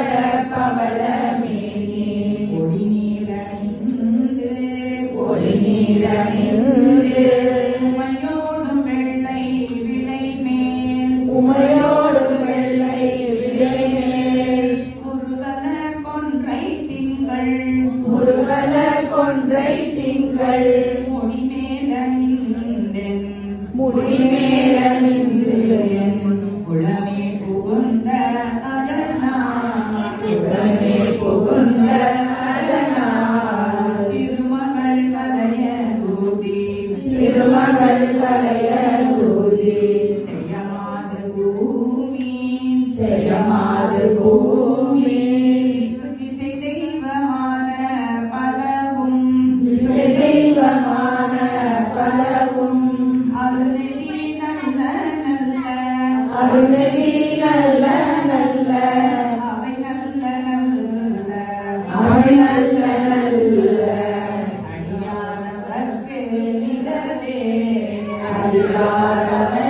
பவள பவள மேனி கொடி நீலணிந்து ஒளி நீலணிந்து உமையோடும் வெள்ளை விளை மேல் உமையோடும் வெள்ளை விடைமேல் முருகல கொன்றை திங்கள் முருகன கொன்றை திங்கள் முடிமேலணிந்தென் முடிமேலணிந்து நல்ல நல்ல. அவை நல்ல நல்ல. அவை நல்ல Hare Rama.